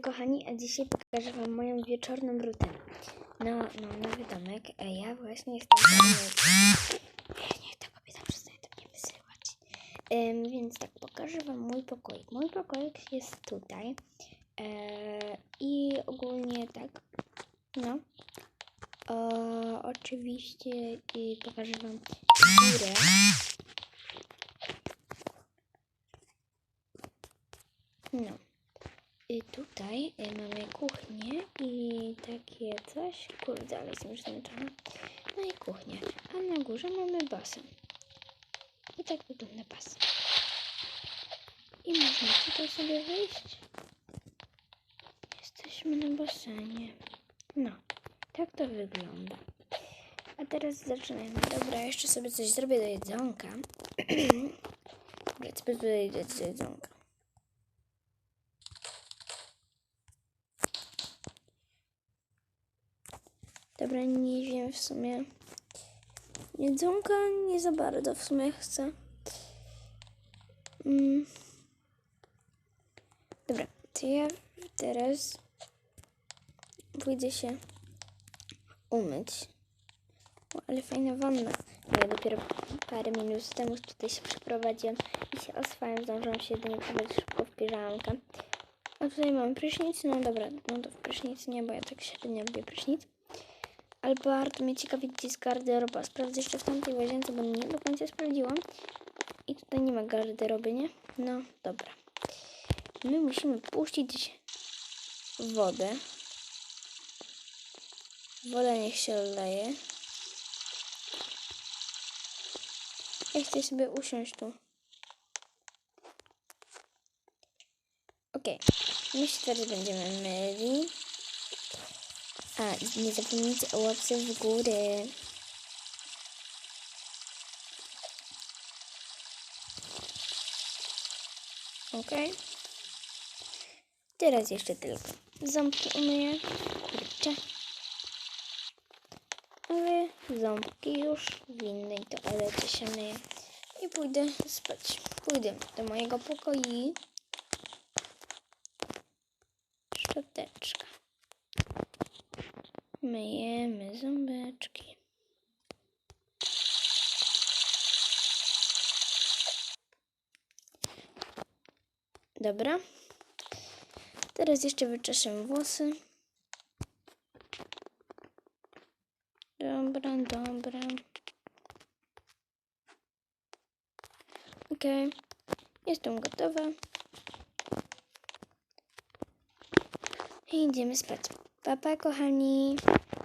kochani, a dzisiaj pokażę Wam moją wieczorną rutynę. No, no, nowy domek, ja właśnie jestem... Nie, ta kobieta przestaje do mnie wysyłać. Ym, więc tak, pokażę Wam mój pokoik. Mój pokoik jest tutaj. E, I ogólnie tak, no. E, oczywiście i pokażę Wam górę. No. I tutaj y, mamy kuchnię i takie coś. Kurde, ale jestem już zmęczona. No i kuchnię. A na górze mamy basen. I tak wygląda basen. I można tutaj sobie wyjść. Jesteśmy na basenie. No, tak to wygląda. A teraz zaczynajmy. Dobra, jeszcze sobie coś zrobię do jedzonka. Dobra, dać do jedzonka? Dobra, nie wiem w sumie. Jedzonka nie za bardzo w sumie chcę. Mm. Dobra, to ja teraz pójdę się umyć. O, ale fajna wanna. Ja dopiero parę minut temu tutaj się przeprowadziłam i się oswałem. Zdążyłam się do niej przebrać szybko w piżamkę. A tutaj mam prysznic. No dobra, no to w prysznic nie, bo ja tak średnio lubię prysznic. Ale bardzo mnie ciekawi, gdzie jest garderoba. Sprawdzę jeszcze w tamtej łazience, bo nie do końca sprawdziłam. I tutaj nie ma garderoby, nie? No, dobra. My musimy puścić wodę. Woda niech się leje. Ja chcę sobie usiąść tu. Okej. My się teraz będziemy myli. A, nie zapomnijcie o łapce w górę. Ok. Teraz jeszcze tylko ząbki umyję. Kurczę. Ale ząbki już w innej toalecie się myję. I pójdę spać. Pójdę do mojego pokoju. Szczoteczka. Myjemy ząbeczki. Dobra. Teraz jeszcze wyczeszę włosy. Dobra, dobra. Okej. Jestem gotowa. I idziemy spać. Papa, kochani.